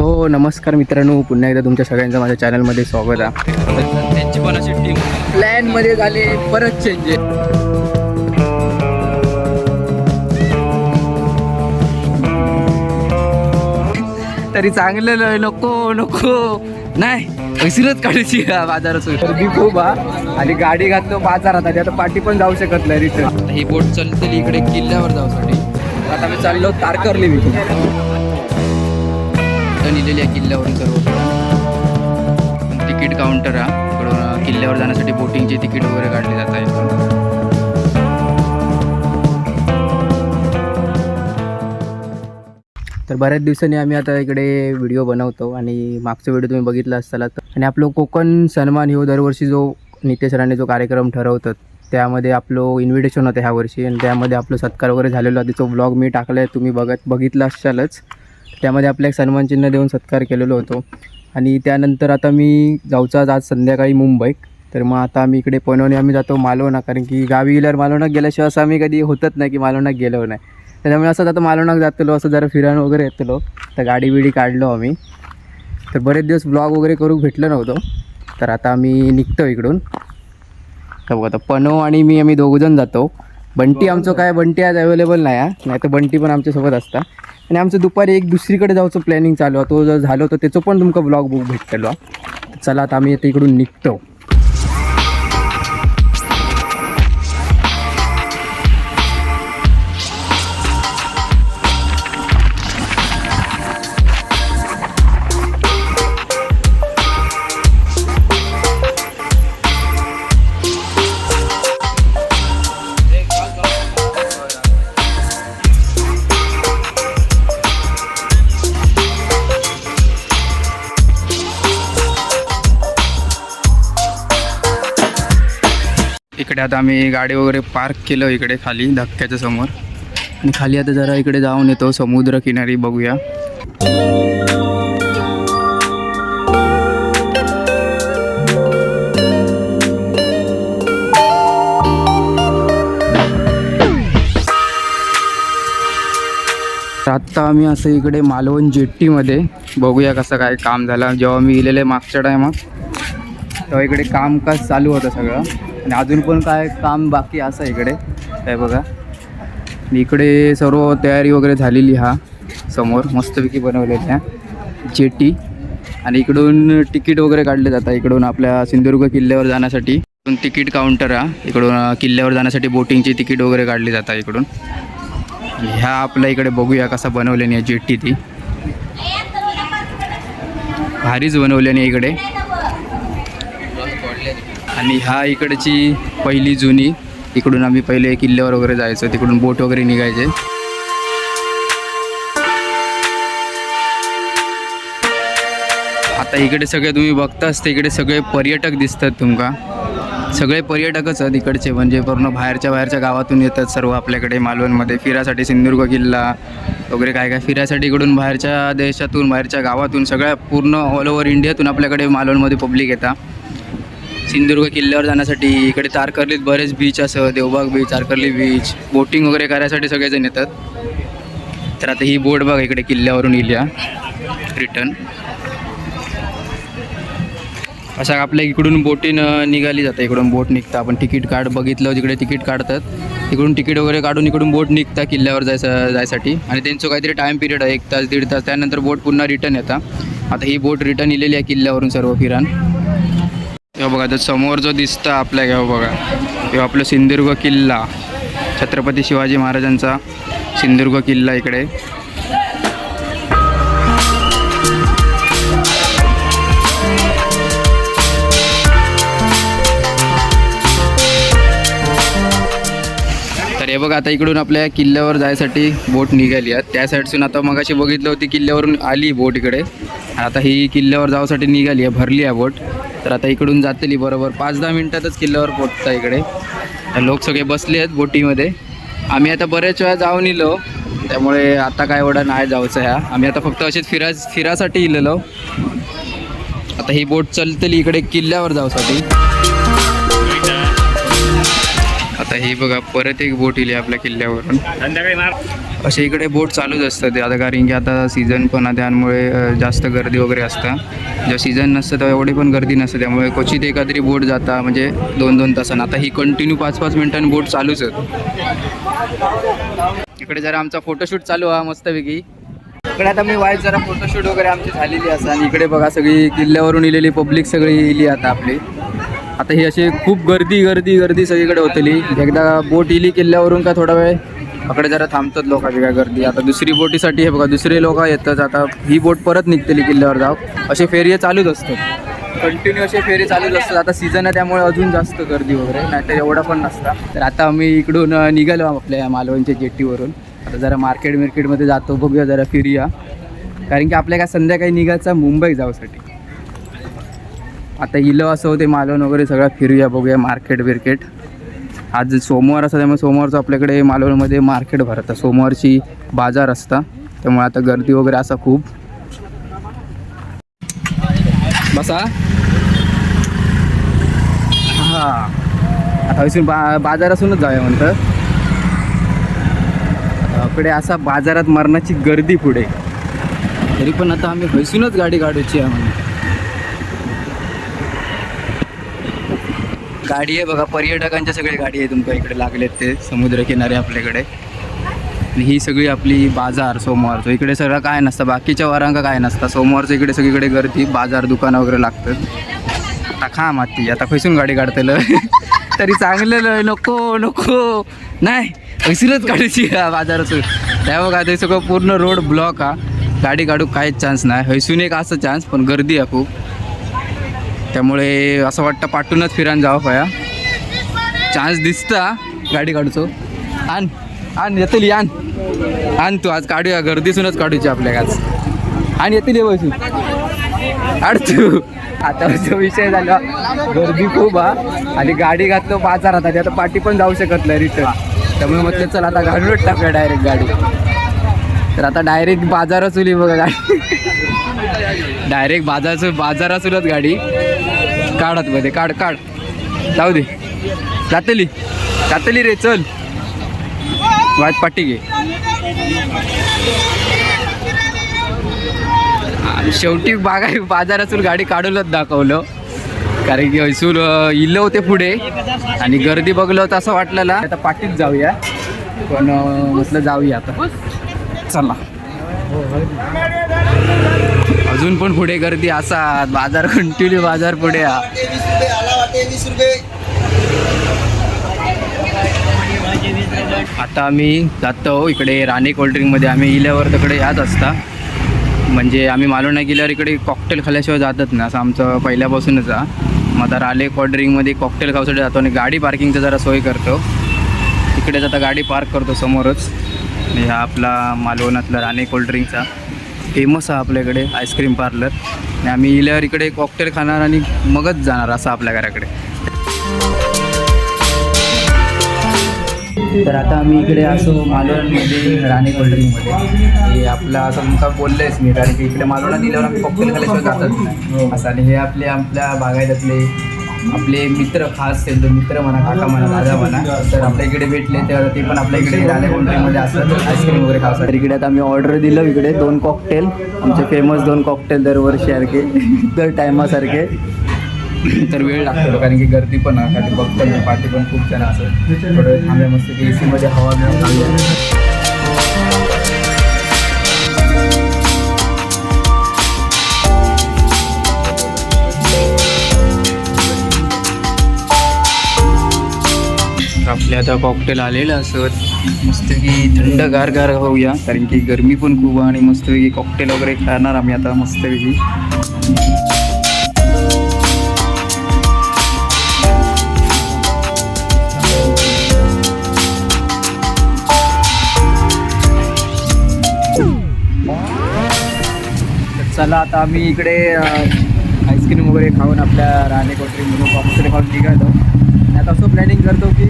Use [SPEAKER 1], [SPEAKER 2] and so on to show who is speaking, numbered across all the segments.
[SPEAKER 1] हो नमस्कार मित्रांनो. पुन्हा एकदा तुमच्या सगळ्यांचं माझ्या चॅनलमध्ये स्वागत आहे. त्यांची पण अशी टीम प्लॅनमध्ये झाले परत चेंजेस तरी चांगलं नको नको. नाही विसरत काढायची बाजारात गर्दी खूप हा. आणि गाडी घातलो बाजारात आणि आता पाठी पण जाऊ शकत नाही रिटर्न. ही बोट चलते इकडे किल्ल्यावर जाऊसाठी आता आम्ही चाललो तारकर्ली मी. लिहिलेली आहे किल्ल्यावरून सर्व तिकीट काउंटर हा इकडून किल्ल्यावर जाण्यासाठी बोटिंगचे तिकीट वगैरे काढले जात आहे तर बऱ्याच दिवसांनी आम्ही आता इकडे व्हिडिओ बनवतो आणि मागचा व्हिडिओ तुम्ही बघितला असताल आणि आपलं कोकण सन्मान हो दरवर्षी जो नितेश राणे जो कार्यक्रम ठरवतात त्यामध्ये आपलं इन्व्हिटेशन होतं ह्या वर्षी. आणि त्यामध्ये आपलं सत्कार वगैरे झालेला होता. ब्लॉग मी टाकला आहे तुम्ही बघत बघितला असालच. त्यामध्ये आपल्या एक सन्मान चिन्ह देऊन सत्कार केलेलो होतो. आणि त्यानंतर आता मी जाऊचा आज संध्याकाळी मुंबईत. तर मग आता आम्ही इकडे पनवणे आम्ही जातो मालवणा. कारण की गावी गेल्यावर मालवणात गेल्याशिवाय असं आम्ही कधी होतच नाही की मालवणात गेलो नाही. त्याच्यामुळे असं आता मालवणात जातलो असं जरा फिरायला वगैरे येतलो. तर गाडी बिडी काढलो आम्ही. तर बरेच दिवस ब्लॉग वगैरे करू भेटलं नव्हतं. तर आता आम्ही निघतो इकडून. तर बघा आता पनो आणि मी आम्ही दोघंजण जातो. बंटी आमचं काय बंटी आज अवेलेबल नाही आहे नाही तर बंटी पण आमच्यासोबत असता. आणि आमचं दुपारी एक दुसरीकडे जाऊचं प्लॅनिंग चालू आहे. तो जर झालं तर त्याचं पण तुमका ब्लॉग बुक. तर चला आता आम्ही आता इकडून निघतो. इकडे आता आम्ही गाडी वगैरे पार्क केलं इकडे खाली धक्क्याच्या समोर. आणि खाली आता जरा इकडे जाऊन येतो समुद्र किनारी बघूया. तर आत्ता आम्ही असं इकडे मालवण जेट्टीमध्ये बघूया कसं काय काम झालं. जेव्हा मी गेलेले मागच्या टायमात तेव्हा इकडे कामकाज चालू होतं सगळं. आणि अजून पण काय काम बाकी असं इकडे. काय बघा. इकडे सर्व तयारी वगैरे झालेली हा. समोर मस्तपैकी बनवलेल्या जेटी. आणि इकडून तिकीट वगैरे काढले जातात. इकडून आपल्या सिंधुदुर्ग किल्ल्यावर जाण्यासाठी. तिकीट काउंटर हा. इकडून किल्ल्यावर जाण्यासाठी बोटिंगची तिकीट वगैरे काढली जातात इकडून. ह्या आपल्या इकडे बघूया कसा बनवल्याने जेटी ती. भारीच बनवल्याने इकडे. आणि ह्या इकडची पहिली जुनी. इकडून आम्ही पहिले किल्ल्यावर वगैरे जायचो. तिकडून बोट वगैरे निघायचे. आता इकडे सगळे तुम्ही बघताच ते इकडे सगळे पर्यटक दिसतात तुमका. सगळे पर्यटकच आहेत इकडचे. म्हणजे पूर्ण बाहेरच्या बाहेरच्या गावातून येतात सर्व आपल्याकडे मालवणमध्ये. फिरासाठी सिंधुदुर्ग किल्ला वगैरे काय काय. फिरायसाठी इकडून बाहेरच्या देशातून बाहेरच्या गावातून सगळ्या पूर्ण ऑल ओव्हर इंडियातून आपल्याकडे मालवणमध्ये पब्लिक येतात सिंधुदुर्ग किल्ल्यावर जाण्यासाठी इकडे तारकर्लीत बरेच बीच असं Devbag beach Tarkarli beach boating वगैरे करायसाठी सगळेजण येतात. तर आता ही बोट बघा इकडे किल्ल्यावरून इल्या. रिटर्न असं आपल्या इकडून बोटीनं निघाली जाते. इकडून बोट निघतं. आपण तिकीट काढ बघितलं तिकडे तिकीट काढतात इकडून तिकीट वगैरे काढून इकडून बोट निघता किल्ल्यावर जायचं जायसाठी. आणि त्यांचं काहीतरी टाईम पिरियड आहे एक तास दीड तास. त्यानंतर बोट पुन्हा रिटर्न येतात आता ही बोट रिटर्न इलेली आहे किल्ल्यावरून सर्व फिरान हे बघा तर समोर जो दिसतं आपल्या घ्या हो बघा हे आपलं सिंधुदुर्ग किल्ला छत्रपती शिवाजी महाराजांचा सिंधुदुर्ग किल्ला इकडे. हे बघा आता इकडून आपल्या किल्ल्यावर जायसाठी बोट निघाली आहे. त्या साईडसून आता मगाशी बघितलं होती किल्ल्यावरून आली बोट इकडे. आता ही किल्ल्यावर जाऊसाठी निघाली आहे भरली आहे बोट. तर आता इकडून जातली बरोबर. पाच दहा मिनटातच किल्ल्यावर पोचता इकडे. लोक सगळे बसले आहेत बोटीमध्ये. आम्ही आता बऱ्याच वेळा जाऊन इलो. त्यामुळे आता काय एवढं नाही जाऊचं ह्या. आम्ही आता फक्त असेच फिरा फिरासाठी इलेलो. आता ही बोट चलतली इकडे किल्ल्यावर जाऊसाठी आता ही बघा परत एक बोट इली आपल्या किल्ल्यावरून. असे इकडे बोट चालूच असतं ते आता कारण की आता सीझन पण त्यामुळे जास्त गर्दी वगैरे असतं. जेव्हा सीझन नसतं तेव्हा एवढी पण गर्दी नसते. त्यामुळे क्वचित एखादी बोट जाता म्हणजे दोन दोन तासांना. आता ही कंटिन्यू पाच पाच मिनिटांनी बोट चालूच आहेत इकडे जरा आमचा फोटोशूट चालू हा मस्तपैकी. इकडे आता मी वाईट जरा फोटोशूट वगैरे आमची झालेली असं. आणि इकडे बघा सगळी किल्ल्यावरून इलेली पब्लिक सगळी इली आता आपली. आता ही अशी खूप गर्दी गर्दी गर्दी सगळीकडे होतली. एकदा बोट इली किल्ल्यावरून का थोडा वेळ? अकडे जरा थांबतात लोकांची काय गर्दी. आता दुसरी बोटीसाठी हे बघा दुसरे लोक येतात. आता ही बोट परत निघतली किल्ल्यावर जाऊ असे फेरी चालूच असतात. कंटिन्यू असे फेरी चालूच असतात. आता सीझन आहे त्यामुळे अजून जास्त गर्दी वगैरे. नाहीतर एवढा पण नसता. तर आता आम्ही इकडून निघालो आपल्या मालवणच्या जेट्टीवरून आता जरा मार्केट मिर्केटमध्ये जातो. बघूया जरा फिरूया. कारण की आपल्या काय संध्याकाळी निघायचं मुंबई जाऊसाठी. आता इलं असं होते मालवण वगैरे सगळं फिरूया बघूया मार्केट बिर्केट. आज सोमवार असतं त्यामुळे सोमवारचं आपल्याकडे मालवणमध्ये मार्केट भरतं. सोमवारची बाजार असता त्यामुळे आता गर्दी वगैरे असा खूप. बसा. हां. आता इथून बा बाजार असूनच जाऊया म्हणतं. इकडे असा बाजारात मरणाची गर्दी पुढे. तरी पण आता आम्ही हैसूनच गाडी काढूची आहे म्हणून. गाडी आहे बघा पर्यटकांच्या सगळी गाडी आहे तुमच्या इकडे लागलेत ते समुद्रकिनारे आपल्याकडे. आणि ही सगळी आपली बाजार सोमवारचं इकडे सगळं काय नसतं बाकीच्या वारांका काय नसतं सोमवारचं इकडे सगळीकडे गर्दी बाजार दुकानं वगैरे लागतात. आता खा माती आता खैसून गाडी काढतेलं? तरी चांगलेलं नको नको. नाही खैसूनच काढायची हा बाजारातून त्या बघा ते सगळं पूर्ण रोड ब्लॉक हा. गाडी काढू काहीच चान्स नाही हैसून एक असं चान्स पण गर्दी आहे खूप. त्यामुळे असं वाटतं पाठूनच फिरायला जावं पया. चान्स दिसता. गाडी काढूचो. आण. आण येतली आण. आण तू आज काढूया. गर्दीसूनच काढूची आपल्या आज. आणि येतील ये बसू आड तू. आता जो विषय झाला गर्दी खूप हा. आणि गाडी घातलो बाजारात आणि आता पाठी पण जाऊ शकत नाही रिटर्न त्यामुळे म्हटलं चल आता घालूनच टाकूया डायरेक्ट गाडी. तर आता डायरेक्ट बाजाराच उली बघा गाडी. डायरेक्ट बाजाराचं उलत गाडी. काढत मध्ये काढ काढ. जाऊ दे. जातली. जातली रे चल. वाट पाठी घे. शेवटी बागा बाजारातून गाडी काढूनच दाखवलं. कारण की हैसून इल्लं होते पुढे. आणि गर्दी बघलं होतं असं वाटलं आता पाठीत जाऊया. पण म्हटलं जाऊया आता. चला. अजून पण पुढे गर्दी असा बाजार कंटिन्यू बाजार पुढे. आता आम्ही जातो इकडे राणे कोल्ड्रिंकमध्ये आम्ही इल्यावर तिकडे याच असता. म्हणजे आम्ही मालवणा नाही गेल्यावर इकडे कॉकटेल खाल्ल्याशिवाय जातच ना असं आमचं पहिल्यापासूनच आहे. मग आता राणे कोल्ड्रिंकमध्ये कॉकटेल खाऊसाठी जातो आणि गाडी पार्किंगचं जरा सोय करतो. इकडेच आता गाडी पार्क करतो समोरच. ह्या हा आपला मालवणातला राणे कोल्ड्रिंकचा फेमस आहे आपल्याकडे आईस्क्रीम पार्लर. आणि आम्ही इल्यावर इकडे कॉकटेल खाणार आणि मगच जाणार असं आपल्या घराकडे. तर आता आम्ही इकडे असो मालवणमध्ये राणे कोल्ड्रिंकमध्ये. हे आपला असं तुमचा बोललंयच मी कारण की इकडे मालवणात दिल्यावर आम्ही कॉकटेल खाल्याशिवाय जातच नाही. असं आणि हे आपले आपल्या बागायतातले आपले मित्र खास त्यांचे मित्र म्हणा काका म्हणा दादा म्हणा तर आपल्या इकडे भेटले तर ते पण आपल्या इकडे राणे कोल्ड्रिंकमध्ये असतात आईस्क्रीम वगैरे खातात तर इकडे आता आम्ही ऑर्डर दिलं इकडे दोन कॉकटेल आमचे फेमस दोन कॉकटेल दरवर्षी सारखे दर टायमासारखे तर वेळ लागतो कारण की गर्दी पण आहे कारण बघतो पाठी पण खूप जण असं. थोडं थांब्या मस्त की ए सीमध्ये हवा मिळून आपले आता कॉकटेल आलेलं असत मस्तपैकी थंड गार गार होऊया कारण की गरमी पण खूप आणि मस्तपैकी कॉकटेल वगैरे खाणार आम्ही आता मस्तपैकी. तर चला आता आम्ही इकडे आईस्क्रीम वगैरे खाऊन आपल्या राहणे कोटरी म्हणून कॉम्प्युटर खाऊन निघायचो आणि आता असं प्लॅनिंग करतो की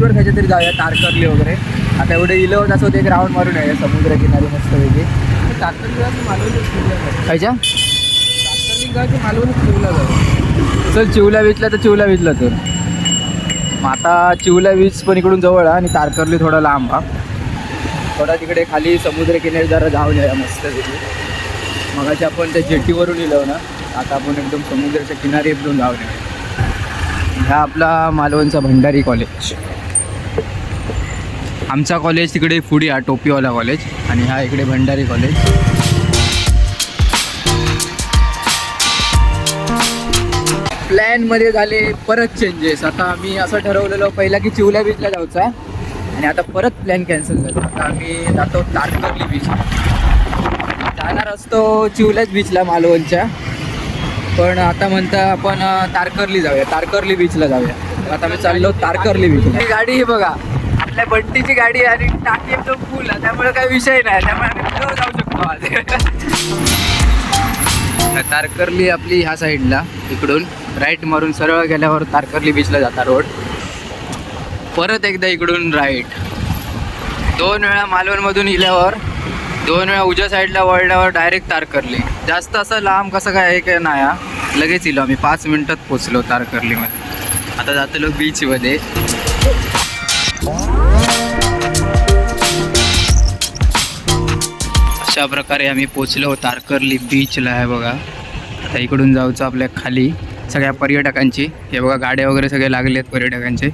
[SPEAKER 1] बीचवर खायच्या तरी जाऊया तारकर्ली वगैरे. आता एवढे इलं होत असं एक राऊंड मारून आहे समुद्र किनारी मस्त वेगळी खायच्या? चल चिवला बीचला तर चिवला बीचला तर. मग आता चिवला बीच पण इकडून जवळ आहे आणि तारकर्ली थोडा लांब हा. थोडा तिकडे खाली समुद्र किनारी जरा जाऊन या मस्त तिथे मगाशी आपण त्या जेटीवरून येलो ना आता आपण एकदम समुद्राच्या किनारी एकदम जाऊन ह्या आपला मालवणचा भंडारी कॉलेज आमचा कॉलेज तिकडे पुढे हा टोपीवाला कॉलेज आणि हा इकडे भंडारी कॉलेज प्लॅनमध्ये झाले परत चेंजेस आता आम्ही असं ठरवलेलं पहिला की चिवल्या बीचला जायचा आणि आता परत प्लॅन कॅन्सल झाला. आता आम्ही जातो तारकर्ली बीच जाणार असतो चिवल्याच बीचला मालवणच्या. पण आता म्हणता आपण तारकर्ली जाऊया. तारकर्ली बीचला जाऊया. आता मी चाललो तारकर्ली बीच गाडी ही बघा. आपल्या बंटीची गाडी आणि टाकी एकदम फुल आहे. त्यामुळे काही विषय नाही. त्यामुळे आम्ही जाऊ शकतो आज. तारकर्ली आपली ह्या साईडला इकडून राईट मारून सरळ गेल्यावर तारकर्ली बीचला जाता रोड परत एकदा इकडून राईट दोन वेळा मालवणमधून इल्यावर दोन वेळा उजव्या साईडला वळल्यावर डायरेक्ट तारकर्ली. जास्त असं लांब कसं काय आहे काय नाही हा. लगेच इलो. आम्ही पाच मिनिटात पोचलो तारकर्लीमध्ये. आता जातो बीचमध्ये अशा प्रकारे आम्ही पोचलो. तारकर्ली बीचला आहे बघा. आता इकडून जाऊचं आपल्या खाली. सगळ्या पर्यटकांची. हे बघा गाड्या वगैरे सगळे लागले आहेत पर्यटकांचे.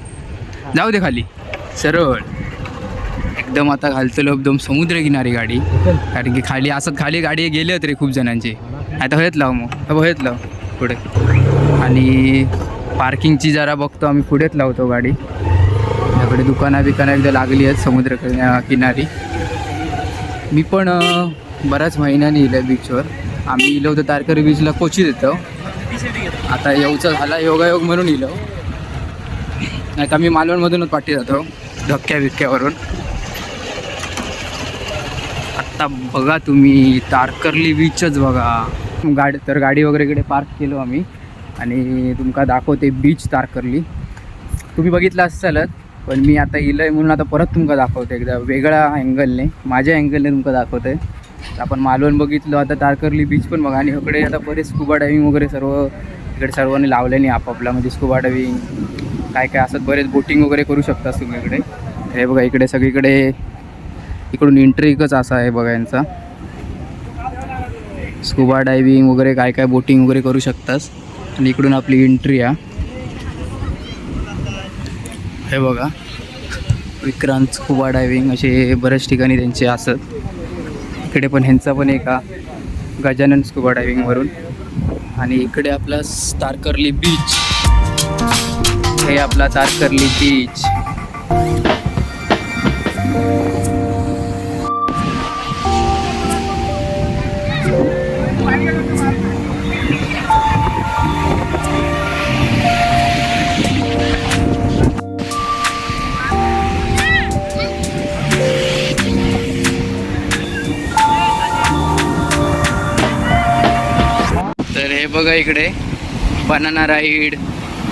[SPEAKER 1] जाऊ दे खाली. सरळ. एकदम आता घालतलो एकदम समुद्रकिनारी गाडी. कारण की खाली असत खाली गाडी गेले रे खूप जणांची. आता हयत लाव मग. अब लाव. पुढे. आणि पार्किंगची जरा बघतो आम्ही. पुढेच लावतो गाडी. त्याकडे दुकानं बिकानं एकदा लागली आहेत समुद्र किनारी मी पण बऱ्याच महिन्याने इलं आहे बीचवर आम्ही इलो होतो तारकरी बीचला कोची देतो. आता येऊचा झाला योगायोग म्हणून इलो. नाही का मी मालवणमधूनच पाठी जातो धक्क्या बिक्क्यावरून. आत्ता बघा तुम्ही तारकर्ली बीचच बघा. गाडी तर गाडी वगैरे इकडे पार्क केलो आम्ही. आणि तुमका दाखवते बीच तारकर्ली. तुम्ही बघितलं असालच पण मी आता इलंय आहे म्हणून आता परत तुमका दाखवते एकदा. वेगळ्या अँगलने माझ्या अँगलने तुमका दाखवते आपण मालवण बघितलं आता तारकर्ली बीच पण बघा. आणि इकडे आता बरेच स्कुबा डायविंग वगैरे सर्व इकडे सर्वांनी लावल्याने आपापला म्हणजे स्कुबा डायविंग काय काय असत बरेच बोटिंग वगैरे करू शकता तुम्ही इकडे. हे बघा इकडे सगळीकडे इकडून एंट्री एकच असा आहे बघा यांचा. स्कुबा डायविंग वगैरे काय काय बोटिंग वगैरे करू शकतास. आणि इकडून आपली एंट्री आहे हे बघा. विक्रांत स्कुबा डायविंग असे बऱ्याच ठिकाणी त्यांचे असत. इकडे पण ह्यांचा पण एक गजानन स्कुबा डायविंगवरून आणि इकडे आपला तारकर्ली बीच. हे आपला तारकर्ली बीच. बघा इकडे. बनाना राईड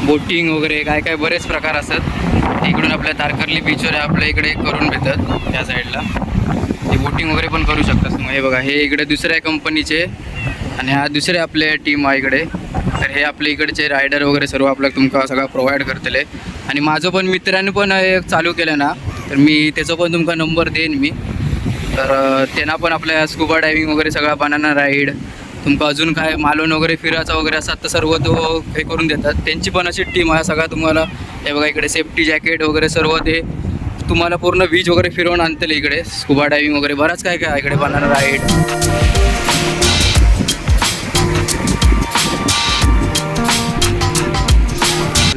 [SPEAKER 1] बोटिंग वगैरे काय काय बरेच प्रकार असतात. इकडून आपल्या तारकर्ली बीचवर आपल्या इकडे करून भेटतात त्या साईडला ते बोटिंग वगैरे पण करू शकतात. मग हे बघा हे इकडे दुसऱ्या कंपनीचे आणि हा दुसरे आपले टीम आहे इकडे. तर हे आपले इकडचे रायडर वगैरे सर्व आपल्याला तुमका सगळं प्रोव्हाइड करतले. आणि माझं पण मित्राने पण एक चालू केलं ना तर मी त्याचा पण तुमका नंबर देईन मी. तर त्यांना पण आपल्या स्कुबा डायविंग वगैरे सगळा बनाना राईड तुमका अजून काय मालवण वगैरे फिरायचा वगैरे असतात तर सर्व तो हे करून देतात. त्यांची पण अशी टीम आहे सगळा तुम्हाला. हे बघा इकडे सेफ्टी जॅकेट वगैरे सर्व ते तुम्हाला पूर्ण बीच वगैरे फिरवून आणतील इकडे. स्कुबा डायविंग वगैरे. बराच काय काय आहे इकडे बनाना राईड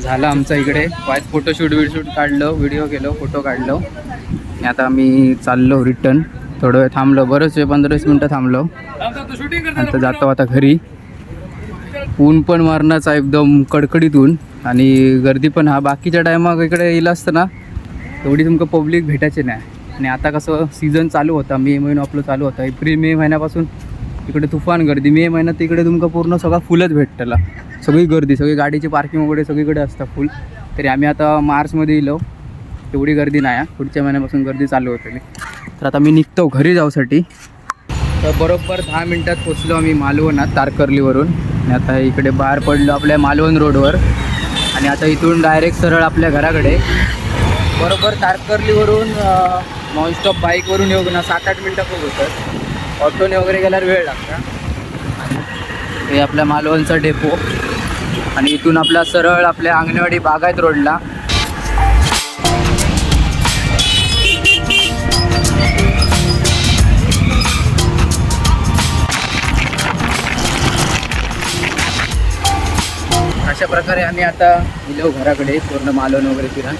[SPEAKER 1] झालं आमचं इकडे. वाईट फोटोशूट विडशूट काढलं व्हिडिओ केलो फोटो काढलो. आणि आता आम्ही चाललो रिटर्न थोडं वेळ थांबलो बरंच वेळ पंधरा वीस मिनटं थांबलो. आता जातो आता घरी. ऊन पण मारणाचा एकदम कडकडीत ऊन आणि गर्दी पण हा बाकीच्या टायमाक इकडे येईल असतं ना तेवढी तुमकं पब्लिक भेटायचे नाही. आणि आता कसं सीझन चालू होता मे महिना आपलं चालू होता. एप्रिल मे महिन्यापासून इकडे तुफान गर्दी. मे महिन्यात इकडे तुमका पूर्ण सगळा फुलच भेटतला. सगळी गर्दी सगळी गाडीची पार्किंग वगैरे सगळीकडे असतं फुल तरी आम्ही आता मार्चमध्ये येलो. तेवढी गर्दी नाही आहे. पुढच्या महिन्यापासून गर्दी चालू होते. तर आता मी निघतो घरी जाऊसाठी. तर बरोबर दहा मिनटात पोचलो आम्ही मालवणात तारकर्लीवरून. आणि आता इकडे बाहेर पडलो आपल्या मालवण रोडवर. आणि आता इथून डायरेक्ट सरळ आपल्या घराकडे. बरोबर तारकर्लीवरून नॉनस्टॉप बाईकवरून येऊ ना सात आठ मिनटं खूप होतात. ऑटोने वगैरे गेल्यावर वेळ लागतो. हे आपल्या मालवणचा डेपो आणि इथून आपला सरळ आपल्या अंगणवाडी बागायत रोडला अशा प्रकारे आम्ही आता गेलो घराकडे पूर्ण मालवण वगैरे फिरा.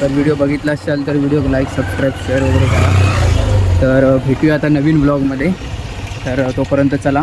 [SPEAKER 1] तर व्हिडिओ बघितला असाल तर व्हिडिओ लाईक सबस्क्राईब शेअर वगैरे करा. तर भेटूया आता नवीन ब्लॉगमध्ये तर तोपर्यंत चला.